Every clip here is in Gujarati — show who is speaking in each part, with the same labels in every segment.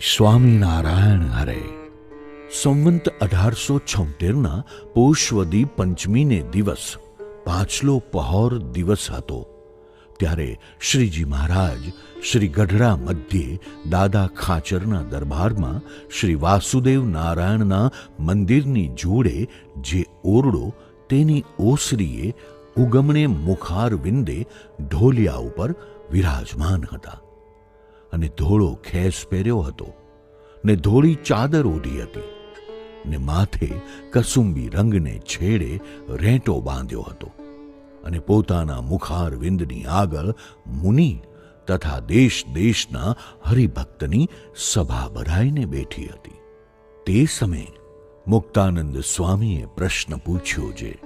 Speaker 1: સ્વામિનારાયણ હરે. સંવંત અઢારસો છોતેરના પોષવદી પંચમીને દિવસ, પાછલો પહોર દિવસ હતો. ત્યારે શ્રીજી મહારાજ શ્રી ગઢડા મધ્યે દાદા ખાચરના દરબારમાં શ્રી વાસુદેવ નારાયણના મંદિરની જોડે જે ઓરડો, તેની ઓસરીએ ઉગમણે મુખાર વિંદે ઢોલિયા ઉપર વિરાજમાન હતા. અને ધોળો ખેસ પહેર્યો હતો ને ધોળી ચાદર ઓઢી હતી ને માથે કસુંબી રંગને છેડે રેંટો બાંધ્યો હતો અને પોતાના મુખાર વિંદની આગળ મુનિ તથા દેશ દેશના હરિભક્તની સભા ભરાઈને બેઠી હતી. તે સમયે મુક્તાનંદ સ્વામીએ પ્રશ્ન પૂછ્યો જે,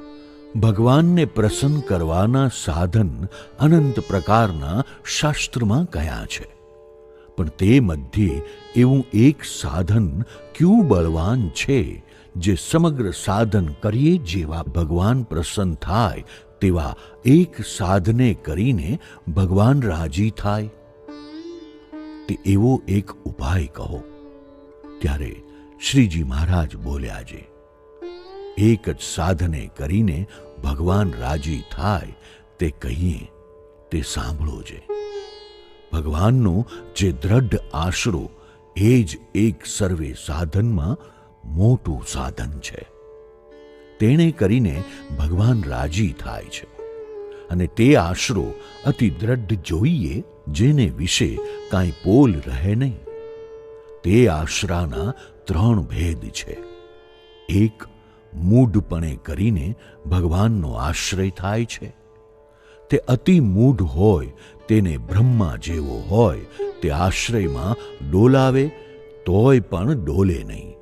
Speaker 1: ભગવાનને પ્રસન્ન કરવાના સાધન અનંત પ્રકારના શાસ્ત્રમાં કયા છે? પણ તે મધ્યે એવું એક સાધન ક્યું બળવાન છે, જે સમગ્ર સાધન કરીએ જેવા ભગવાન પ્રસન્ન થાય, તેવા એક સાધને કરીને ભગવાન રાજી થાય. તે એવો એક ઉપાય કહો. ત્યારે શ્રીજી મહારાજ બોલ્યા છે, એક જ સાધને કરીને ભગવાન રાજી થાય, તે કહીએ, તે સાંભળો છે. ભગવાનનો જે દ્રઢ આશરો, એ જ એક સર્વે સાધનમાં મોટું સાધન છે. તેણે કરીને ભગવાન રાજી થાય છે. અને તે આશરો અતિ દ્રઢ જોઈએ, જેને વિશે કાંઈ પોલ રહે નહીં. તે આશરાના ત્રણ ભેદ છે. એક, મૂઢપણે કરીને ભગવાનનો આશ્રય થાય છે. તે અતિ મૂઢ હોય, તેને બ્રહ્મા જેવો હોય, તે આશ્રયમાં ડોલાવે, તોય પણ ડોલે નહીં.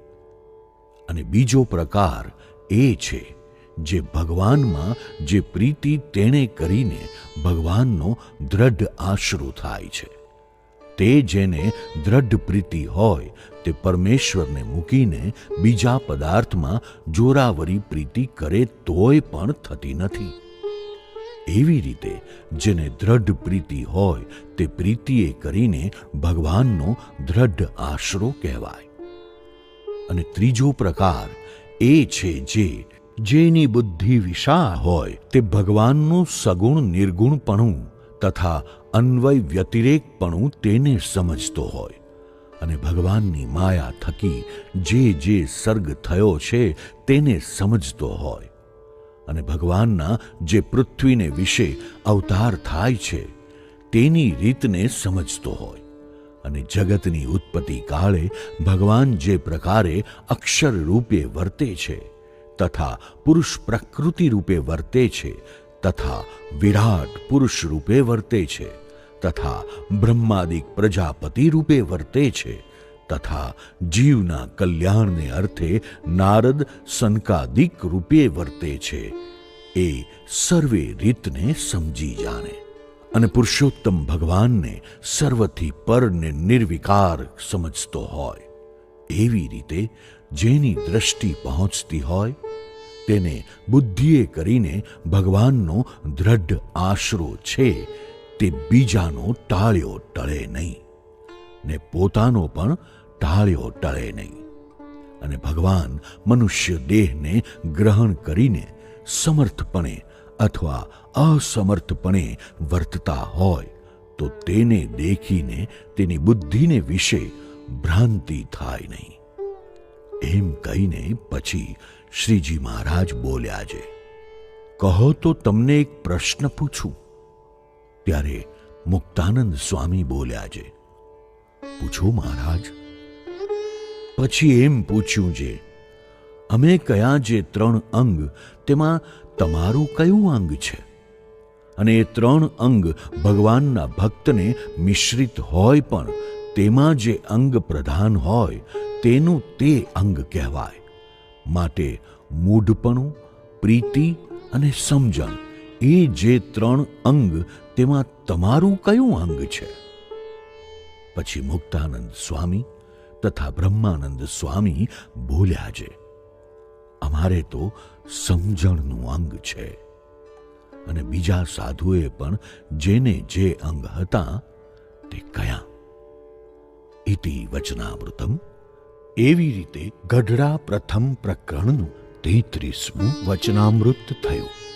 Speaker 1: અને બીજો પ્રકાર એ છે, જે ભગવાનમાં જે પ્રીતિ તેણે કરીને ભગવાનનો દ્રઢ આશરો થાય છે. તે જેને દ્રઢ પ્રીતિ હોય, તે પરમેશ્વરને મૂકીને બીજા પદાર્થમાં જોરાવરી પ્રીતિ કરે તોય પણ થતી નથી. એવી રીતે જેને દ્રઢ પ્રીતિ હોય તે પ્રીતિએ કરીને ભગવાનનો દ્રઢ આશરો કહેવાય. અને ત્રીજો પ્રકાર એ છે જે જેની બુદ્ધિ વિશાળ હોય તે ભગવાનનું સગુણ નિર્ગુણપણું તથા અન્વય વ્યતિરેકપણું તેને સમજતો હોય. અને ભગવાનની માયા થકી જે જે સર્ગ થયો છે તેને સમજતો હોય. અને ભગવાનના જે પૃથ્વીને વિશે અવતાર થાય છે, તેની રીતને સમજતો હોય. અને જગતની ઉત્પત્તિ કાળે ભગવાન જે પ્રકારે અક્ષર રૂપે વર્તે છે, તથા પુરુષ પ્રકૃતિ રૂપે વર્તે છે, તથા વિરાટ પુરુષ રૂપે વર્તે છે, તથા બ્રહ્માદિક પ્રજાપતિ રૂપે વર્તે છે. તથા જીવના કલ્યાણને અર્થે નારદ સંકાદિક રૂપે વર્તે છે. એ સર્વે રીતને સમજી જાણે. અને પુરુષોત્તમ ભગવાનને સર્વથી પરને નિર્વિકાર સમજતો હોય. એવી રીતે જેની દ્રષ્ટિ પહોંચતી હોય, તેને બુદ્ધિએ કરીને ભગવાનનો દ્રઢ આશરો છે, તે બીજાનો ટાળ્યો ટળે નહીં. ને પોતાનો પણ ટાળ્યો ટળે નહીં. અને ભગવાન મનુષ્ય દેહને ગ્રહણ કરીને સમર્થપણે અથવા અસમર્થપણે વર્તતા હોય, તો તેને દેખીને તેની બુદ્ધિને વિશે ભ્રાંતિ થાય નહીં. એમ કહીને પછી શ્રીજી મહારાજ બોલ્યા છે, કહો તો તમને એક પ્રશ્ન પૂછું. ત્યારે મુક્તાનંદ સ્વામી બોલ્યા છે પૂછો મહારાજ? પછી એમ પૂછ્યું જે, અમે કયા જે ત્રણ અંગ, તેમાં તમારું કયું અંગ છે? અને એ ત્રણ અંગ ભગવાનના ભક્તને મિશ્રિત હોય પણ તેમાં જે અંગ પ્રધાન હોય, તેનું તે અંગ કહેવાય. માટે મૂઢપણું, પ્રીતિ અને સમજણ, એ જે ત્રણ અંગ, તેમાં તમારું કયું અંગ છે? પછી મુક્તાનંદ સ્વામી તથા બ્રહ્માનંદ સ્વામી બોલ્યા છે, અમારે તો સમજણનું અંગ છે અને બીજા સાધુએ પણ જેને જે અંગ હતા તે કયા? ઇતિ વચનામૃતમ. એવી રીતે ગઢડા પ્રથમ પ્રકરણનું તેત્રીસમું વચનામૃત થયું.